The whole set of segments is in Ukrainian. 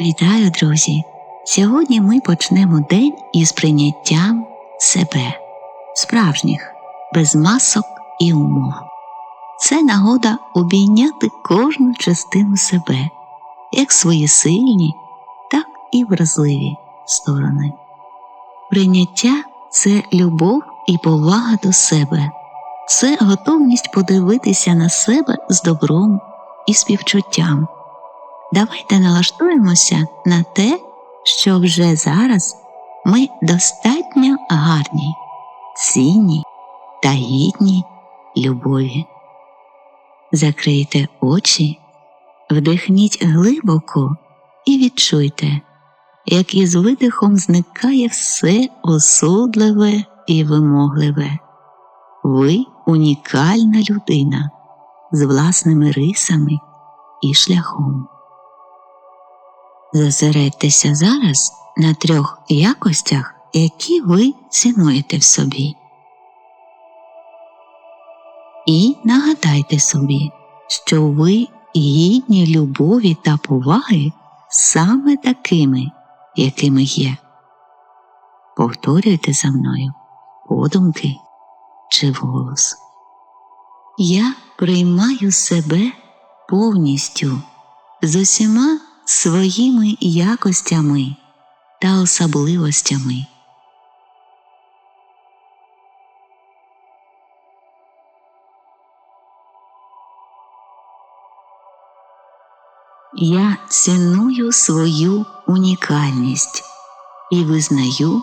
Вітаю, друзі! Сьогодні ми почнемо день із прийняттям себе, справжніх, без масок і умов. Це нагода обійняти кожну частину себе, як свої сильні, так і вразливі сторони. Прийняття це любов і повага до себе, це готовність подивитися на себе з добром і співчуттям. Давайте налаштуємося на те, що вже зараз ми достатньо гарні, цінні та гідні любові. Закрийте очі, вдихніть глибоко і відчуйте, як із видихом зникає все осудливе і вимогливе. Ви унікальна людина з власними рисами і шляхом. Зосередьтеся зараз на трьох якостях, які ви цінуєте в собі. І нагадайте собі, що ви гідні любові та поваги саме такими, якими є. Повторюйте за мною подумки чи вголос. Я приймаю себе повністю з усіма своїми якостями та особливостями. Я ціную свою унікальність і визнаю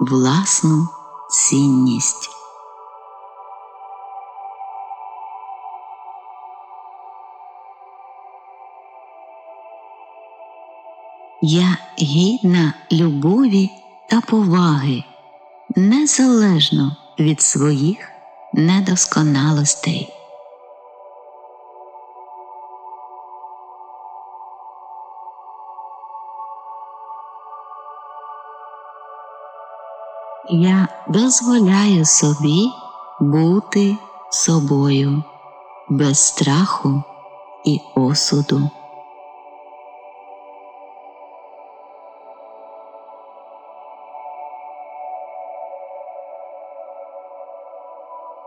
власну цінність. Я гідна любові та поваги незалежно від своїх недосконалостей. Я дозволяю собі бути собою без страху і осуду.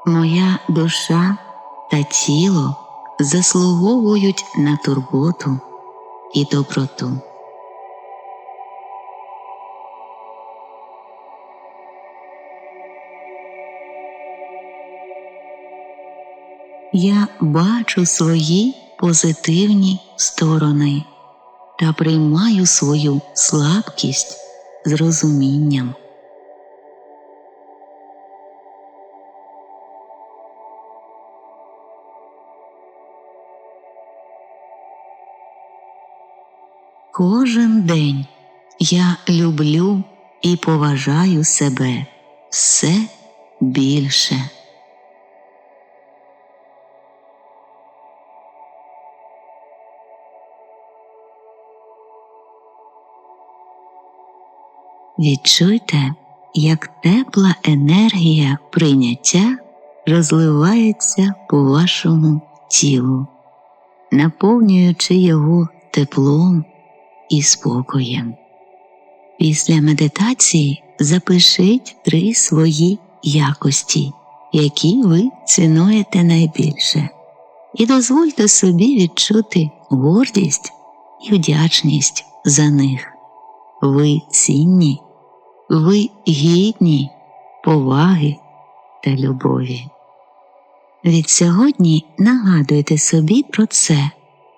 Моя душа та тіло заслуговують на турботу і доброту. Я бачу свої позитивні сторони та приймаю свою слабкість з розумінням. Кожен день я люблю і поважаю себе все більше. Відчуйте, як тепла енергія прийняття розливається по вашому тілу, наповнюючи його теплом і спокоєм. Після медитації запишіть три свої якості, які ви цінуєте найбільше, і дозвольте собі відчути гордість і вдячність за них. Ви цінні, ви гідні поваги та любові. Від сьогодні нагадуйте собі про це,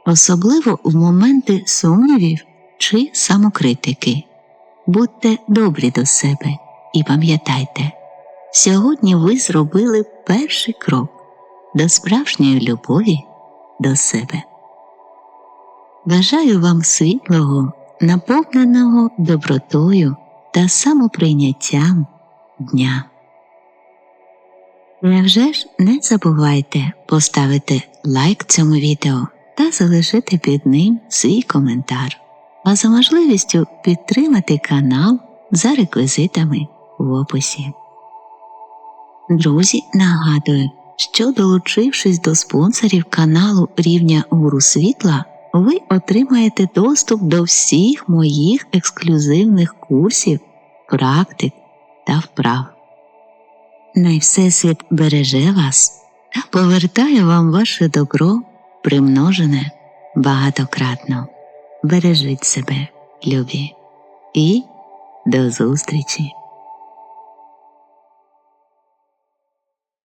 особливо в моменти сумнівів чи самокритики. Будьте добрі до себе і пам'ятайте, сьогодні ви зробили перший крок до справжньої любові до себе. Бажаю вам світлого, наповненого добротою та самоприйняттям дня. Невже ж не забувайте поставити лайк цьому відео та залишити під ним свій коментар а за можливістю підтримати канал за реквізитами в описі. Друзі, нагадую, що долучившись до спонсорів каналу рівня Гуру Світла, ви отримаєте доступ до всіх моїх ексклюзивних курсів, практик та вправ. Най Всесвіт береже вас та повертає вам ваше добро, примножене багатократно. Бережіть себе, любі, і до зустрічі!